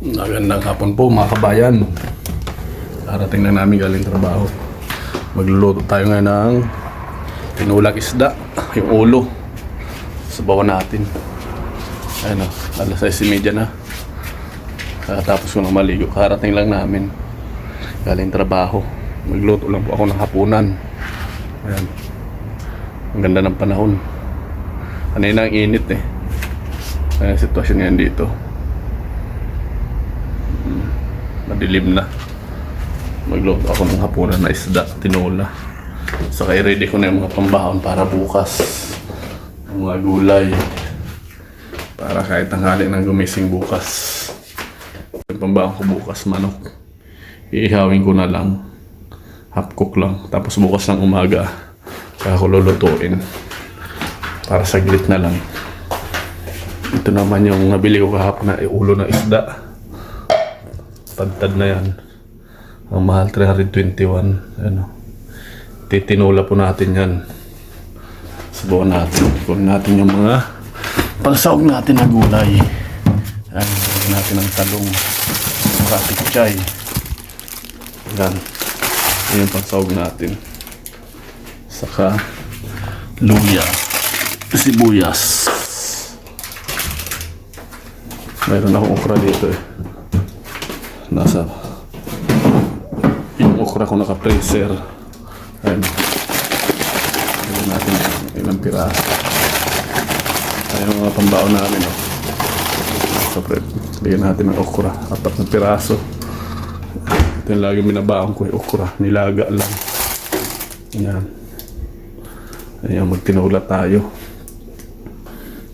Magandang hapon po mga kabayan. Karating na namin galing trabaho. Magluluto tayo ngayon ng tinulang isda, yung ulo. Sabawan natin. Ayun o, alas 6.30 na. Kakatapos ko na maligo. Karating lang namin. Galing trabaho. Magluto lang po ako ng hapunan. Ayan. Ang ganda ng panahon. Kanina ang init eh. Ayan ang sitwasyon yan dito. Madilim na. Magluto ako ng hapunan na isda, tinola. Saka i-ready ko na yung mga pambahon para bukas. Mga gulay. Para kahit tanghali nang gumising bukas. Yung pambahon ko bukas manok. Iihawin ko na lang. Half cook lang. Tapos bukas ng umaga kaya ko lulutuin. Para saglit na lang. Ito naman yung nabili ko kahapon na ulo na isda Tagtad na yan. Ang mahal 321. Ano. Titinula po natin yan. Subukan natin. Kunin natin yung mga pangsahog natin na gulay. Yan. Lagyan natin ng talong. Mga pichay. Yan. Yan yung pangsahog natin. Saka luya. Sibuyas. Mayroon akong okra dito eh nasa yung okra ko naka-freezer. Ayun ayun natin ilang piraso ayun mga pambaon namin oh. so pre bigyan natin ng okra. Apat na piraso. Ito yung lagi binabaon ko yung okra. Nilaga lang. Yan ayun magtinula tayo.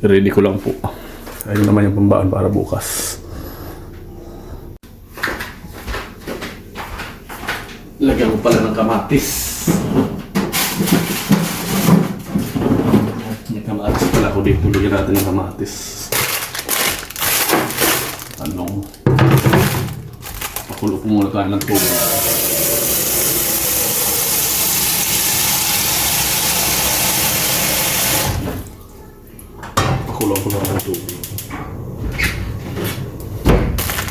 Ready ko lang po. Ayun naman yung pambaon para bukas Lagyan ko pala ng kamatis. May kamatis pala ako dito. Lagyan natin ng kamatis. Anong? Pakulo ko muna tayo ng tubig. Pakulo ko lang ng tubig.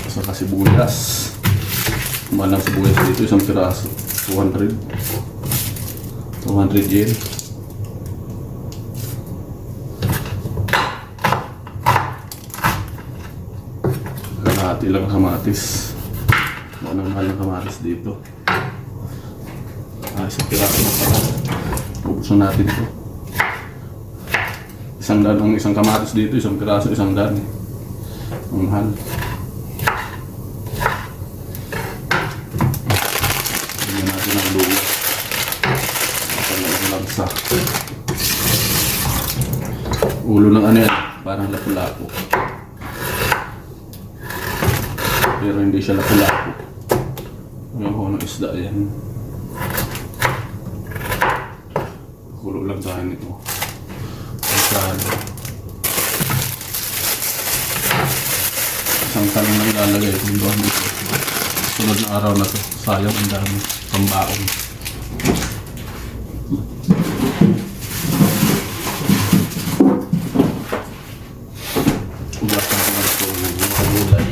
Saka sibuyas. Malang sibuyas dito, isang piraso. 200. 200 yen. Kalahati lang kamatis. Anong mahal ng kamatis dito. Ah, isang piraso na pala. Ubusan natin to. Isang daan ang isang kamatis dito, isang piraso, isang daan. Ang mahal. Lagyan natin ng luya. Talagang lansa. Ulo ng ano yan, parang lapu-lapu. Pero hindi siya lapu-lapu. Ho ng isda yan. Kulo lang tayo nito. Isang isang tanong lang ilalagay kung doon dito. Sunod na araw na to. Sayang ang dami. Pambaon. Ugasan ko na ito. Mga gulay.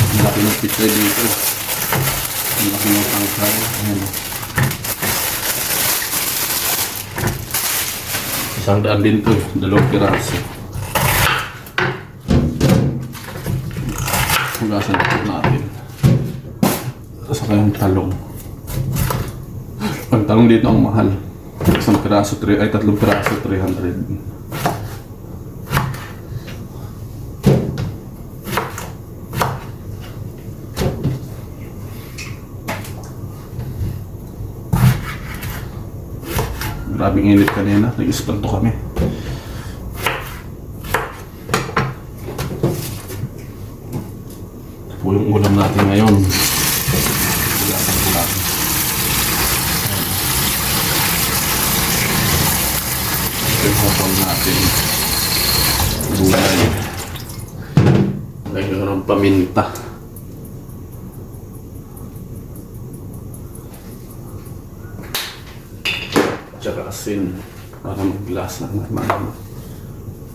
Ang laki ng pizza dito. Ang laki ng tangkay. Ayan. Isang daan din to, dalawang piraso. Hugasan natin. Saka yung talong. Ang talong dito ang mahal. Isang piraso, ay tatlong piraso, 300. Grabing init kanina. Nag-ispanto kami. Ito po yung ulam natin ngayon. Ito yung natin. Gulay. Lagyan ko ng paminta. Asin. Para maglasa na maano.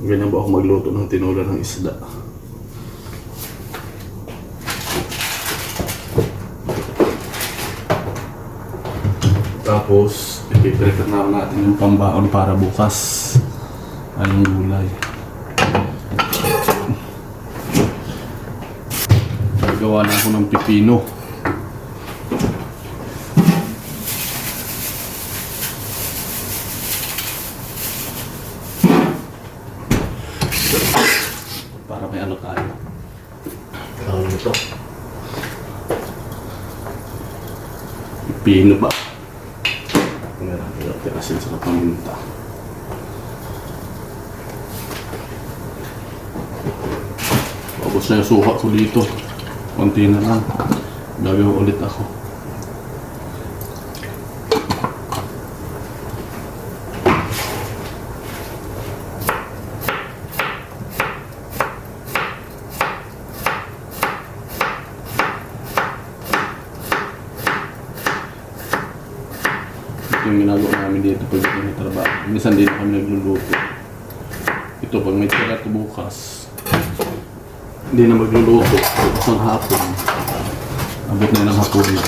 Ganyan ba ako magluto ng tinola ng isda? Tapos, ipiprepare na natin yung pambaon para bukas. Anong gulay. Gagawa na ako ng pipino. Ano tayo. Tawag nito. Pipino ba? Meron tayo tirasin sa paminta. Tapos na yung suha ko dito. Konti na lang. Gagawin ulit ako. Yung ginagawa namin dito pag may trabaho. Minsan dito kami nagluluto. Ito pag may tira bukas, hindi na magluluto. Bukas ng hapon. Abot na ng hapon yun.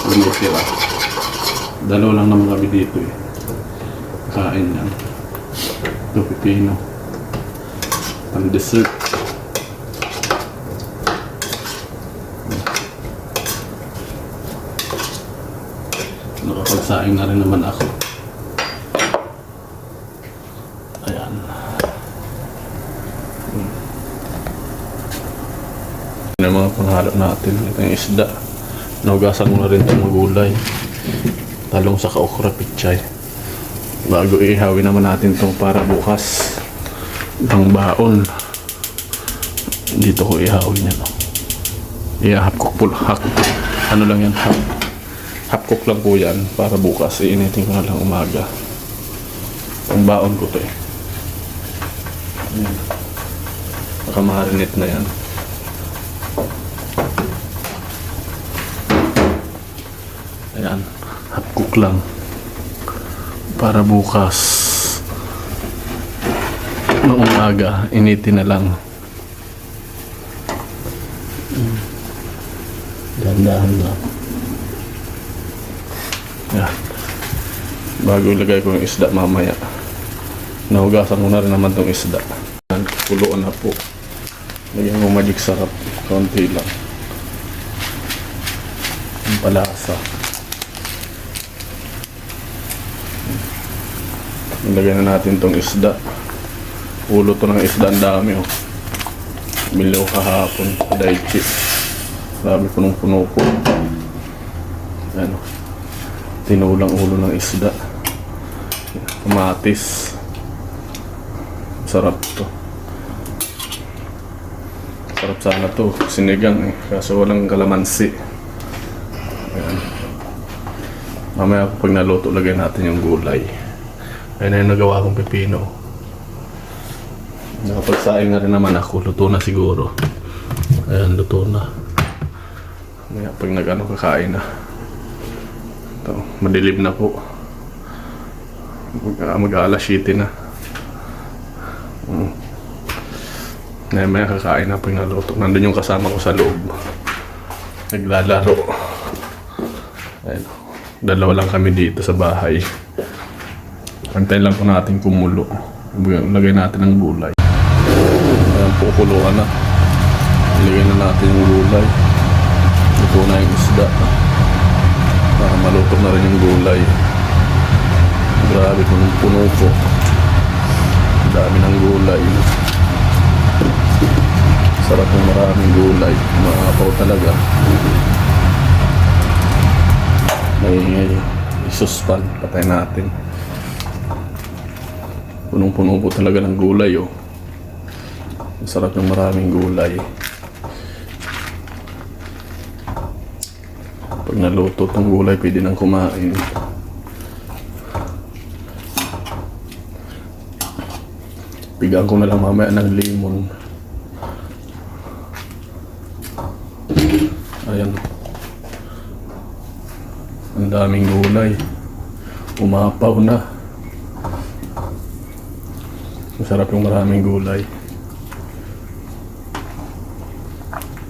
Pag may tira. Dalawa lang naman kami dito eh. Kain yan. Ito pipino. Pang dessert. Nakapagsaing na rin naman ako. Ayan. Yan ang mga panghalo natin. Ito yung isda. Naugasan mo na rin itong magulay. Talong sa okra pichay. Bago ihawin naman natin itong para bukas. Ang baon. Dito ko ihawin yan. Ihahap ko. Hak. Ano lang yan? Hap. Half cook lang po yan para bukas. Iinitin ko na lang umaga. Ang baon ko to eh. Ayan. Nakamarinate na yan. Ayan. Half cook lang. Para bukas. Noong umaga, initin na lang. Dahan-dahan lang. Yan. Bago ilagay ko yung isda mamaya. Nahugasan ko na rin naman tong isda. Yan, Kuluan na po. Lagyan magic sarap. Kaunti lang. Ang palasa. Ilagay na natin tong isda. Ulo to ng isda ang dami oh. Bili ko kahapon. Daichi. Sabi punong-puno po. Ano tinulang ulo ng isda. Kamatis. Sarap to. Sarap sana to. Sinigang eh. Kaso walang kalamansi. Ayan. mamaya pag naluto lagay natin yung gulay. Ayun na yung nagawa kong pepino. Nakapagsaing na rin naman ako. Luto na siguro. Ayan luto na. Mamaya pag nag ano kakain na ito, madilim na po. Mag, mag alas 7 na. Mm. Ngayon may kakain na pag naluto. Nandun yung kasama ko sa loob. Naglalaro. Ayun. Dalawa lang kami dito sa bahay. Antayin lang po natin kumulo. Lagay natin ng gulay. Ayan po, kuluan na. Ilagay na natin yung gulay. Luto na yung isda para maluto na rin yung gulay. Grabe punong puno po. Dami ng gulay. Sarap ng maraming gulay. Maapaw talaga. May isuspan. Patay natin. Punong-puno po talaga ng gulay oh. Sarap ng maraming gulay. Pag naluto tong gulay, pwede nang kumain. Pigaan ko na lang mamaya ng limon. Ayan. Ang daming gulay. Umapaw na. Masarap yung maraming gulay.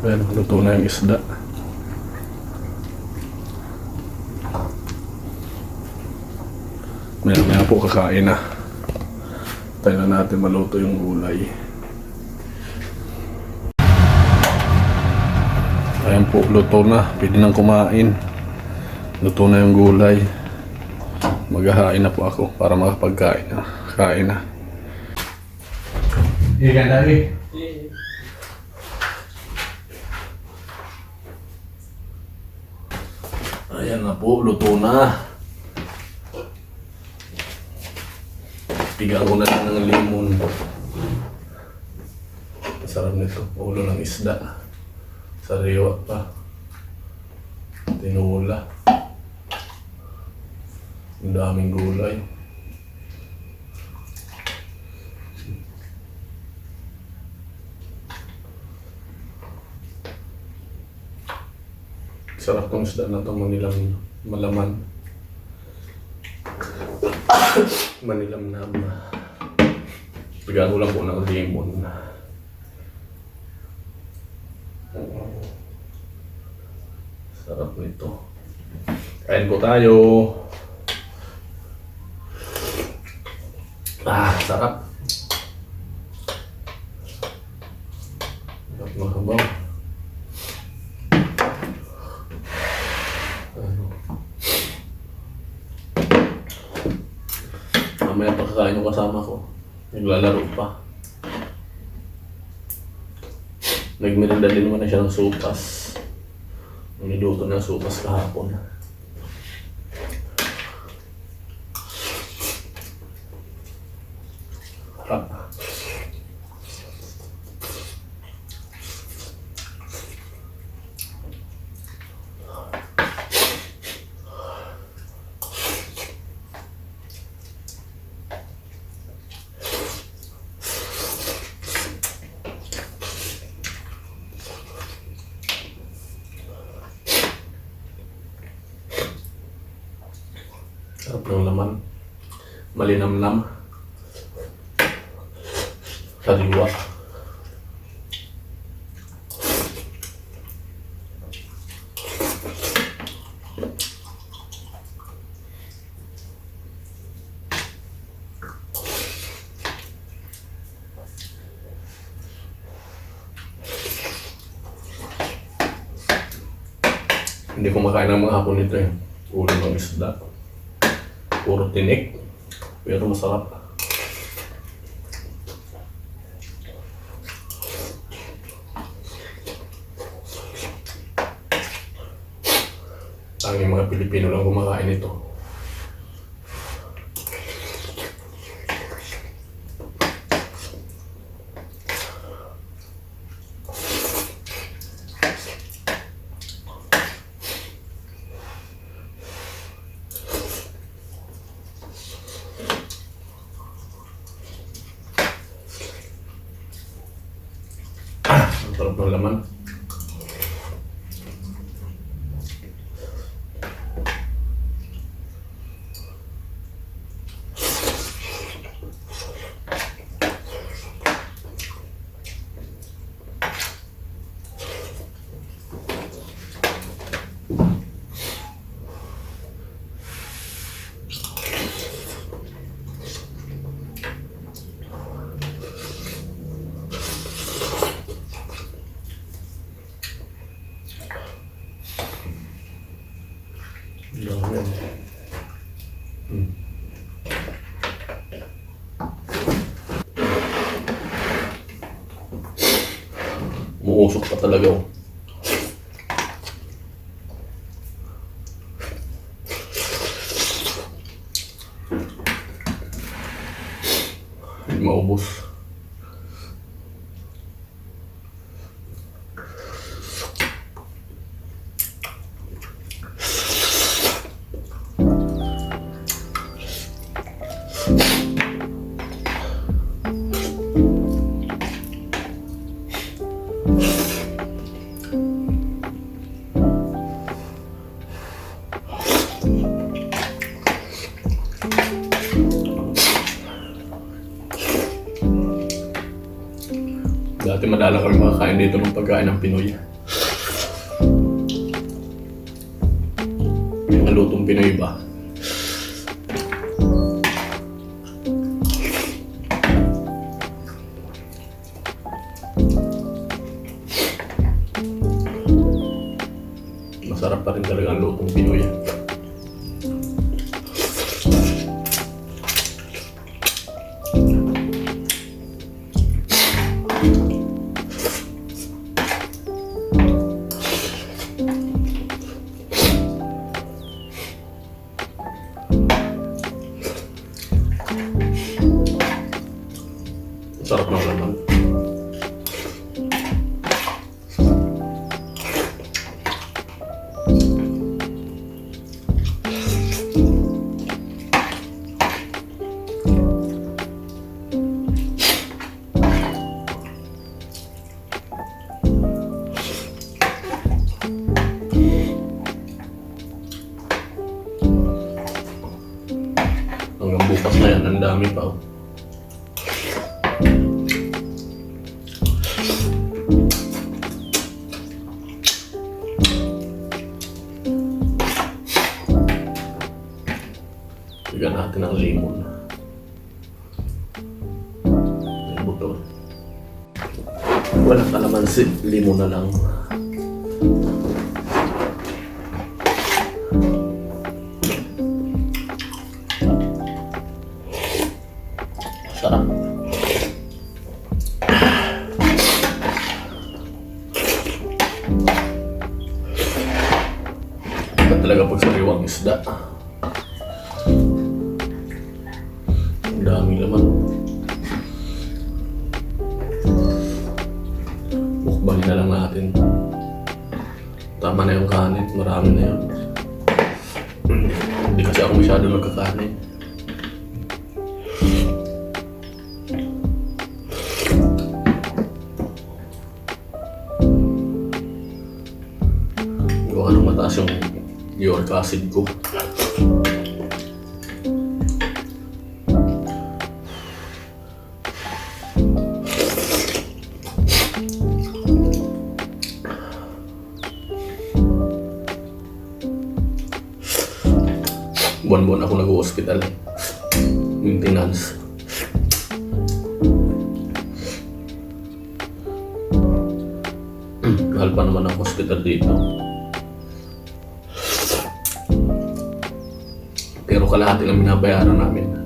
Ayan, luto na yung isda. Maya po kakain na. Tayo na natin maluto yung gulay. Ayan po, luto na. Pwede nang kumain. Luto na yung gulay. Maghahain na po ako para makapagkain na. Kain na. Ikan lagi. Ayan na po, luto na. Pigaan ko na lang ng limon. Masarap nito. Ulo ng isda. Sariwa pa. Tinula. Ang daming gulay. Sarap tong isda na to, manilang malaman. Manilam na Pigaan ko lang po ng lemon. Sarap nito. Kain ko tayo. Ah. Sarap mahabaw. Ano? Mamaya pagkakain yung kasama ko. Naglalaro pa. Nagmerenda din naman na siya ng sopas. Niluto ng sopas kahapon. Sarap ng laman. Malinamnam. Sariwa. Hindi ko makain ng mga hapon nito eh. Ulo ng isda. Puro tinik. Pero masarap. Ang mga Pilipino lang kumakain ito. Ang sarap ng laman. Yan. Hmm. Umuusok pa talaga oh. Hindi maubos. Dati madalang kami makakain dito ng pagkain ng Pinoy. Yung lutong Pinoy ba? Sarap ng laman. Hanggang Bigyan natin ng lemon. May buto. Wala ka naman si lemon na lang. Tama na yung kanin. Marami na yun. Hindi kasi ako masyado nagkakanin. Gawa nung mataas yung uric acid ko. Mahal pa naman ang hospital dito. Pero kalahati lang binabayaran namin.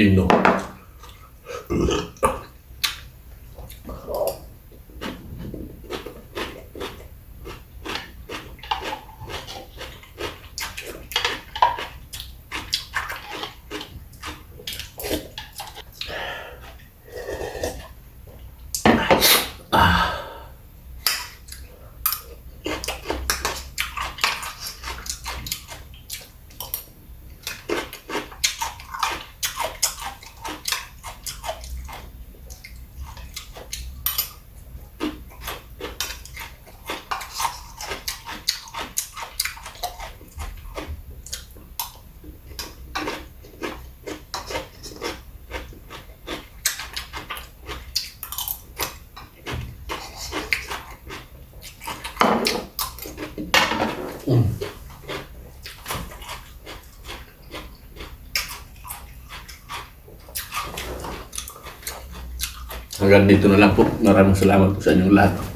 Pino. Hanggang dito na lang po. Maraming salamat po sa inyong lahat.